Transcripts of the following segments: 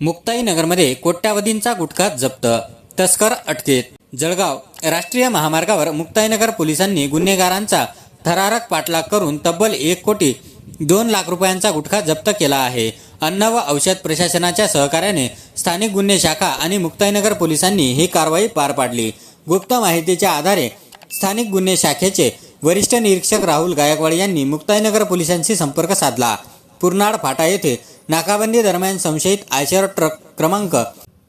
मुक्ताईनगरमध्ये कोट्यावधींचा गुटखा जप्त. तस्कर अटकेत. जळगाव राष्ट्रीय महामार्गावर मुक्ताईनगर पोलिसांनी गुन्हेगारांचा थरारक पाठलाग करून तब्बल एक कोटी दोन लाख रुपयांचा गुटखा जप्त केला आहे. अन्न व औषध प्रशासनाच्या सहकार्याने स्थानिक गुन्हे शाखा आणि मुक्ताईनगर पोलिसांनी ही कारवाई पार पाडली. गुप्त माहितीच्या आधारे स्थानिक गुन्हे शाखेचे वरिष्ठ निरीक्षक राहुल गायकवाड यांनी मुक्ताईनगर पोलिसांशी संपर्क साधला. पुरनाड फाटा येथे नाकाबंदी दरम्यान संशयित आयशर ट्रक क्रमांक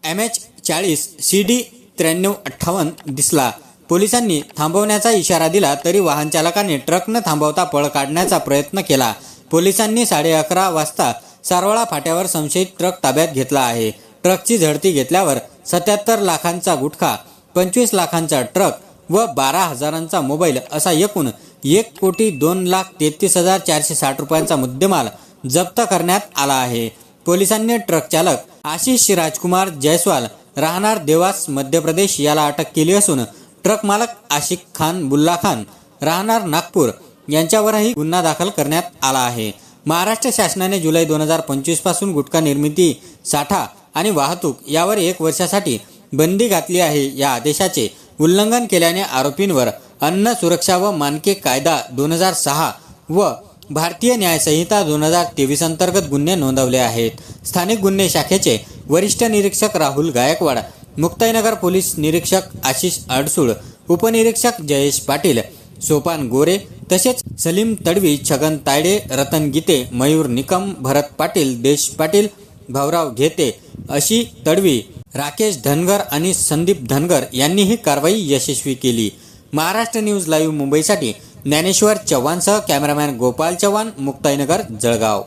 एम एच चाळीस सी डी त्र्याण्णव अठ्ठावन्न दिसला. पोलिसांनी थांबवण्याचा इशारा दिला तरी वाहन चालकाने ट्रक न थांबवता पळ काढण्याचा प्रयत्न केला. पोलिसांनी साडे अकरा वाजता सारवळा फाट्यावर संशयित ट्रक ताब्यात घेतला आहे. ट्रकची झडती घेतल्यावर सत्याहत्तर लाखांचा गुटखा पंचवीस लाखांचा ट्रक व बारा हजारांचा मोबाईल असा एकूण एक कोटी दोन लाख तेहतीस हजार चारशे साठ रुपयांचा मुद्देमाल जप्त करण्यात आला आहे. पोलिसांनी ट्रक चालक आशिष राजकुमार जयस्वाल राहणार देवास मध्य प्रदेश याला अटक केली असून ट्रक मालक आशिक खान बुल्ला खान राहणार नागपूर यांच्यावरही गुन्हा दाखल करण्यात आला आहे. महाराष्ट्र शासनाने जुलै दोन हजार पंचवीसपासून गुटखा निर्मिती साठा आणि वाहतूक यावर एक वर्षासाठी बंदी घातली आहे. या आदेशाचे उल्लंघन केल्याने आरोपींवर अन्न सुरक्षा व मानके कायदा दोन हजार सहा व भारतीय न्यायसंहिता दोन हजार तेवीस अंतर्गत गुन्हे नोंदवले आहेत. स्थानिक गुन्हे शाखेचे वरिष्ठ निरीक्षक राहुल गायकवाड मुक्ताईनगर पोलीस निरीक्षक आशिष अडसूळ उपनिरीक्षक जयेश पाटील सोपान गोरे तसेच सलीम तडवी छगन तायडे रतन गीते मयूर निकम भरत पाटील देश पाटील भाऊराव घेते अशी तडवी राकेश धनगर आणि संदीप धनगर यांनी ही कारवाई यशस्वी केली. महाराष्ट्र न्यूज लाईव्ह मुंबईसाठी ज्ञानेश्वर चव्हाणसह कॅमेरामॅन गोपाल चव्हाण मुक्ताईनगर जळगाव.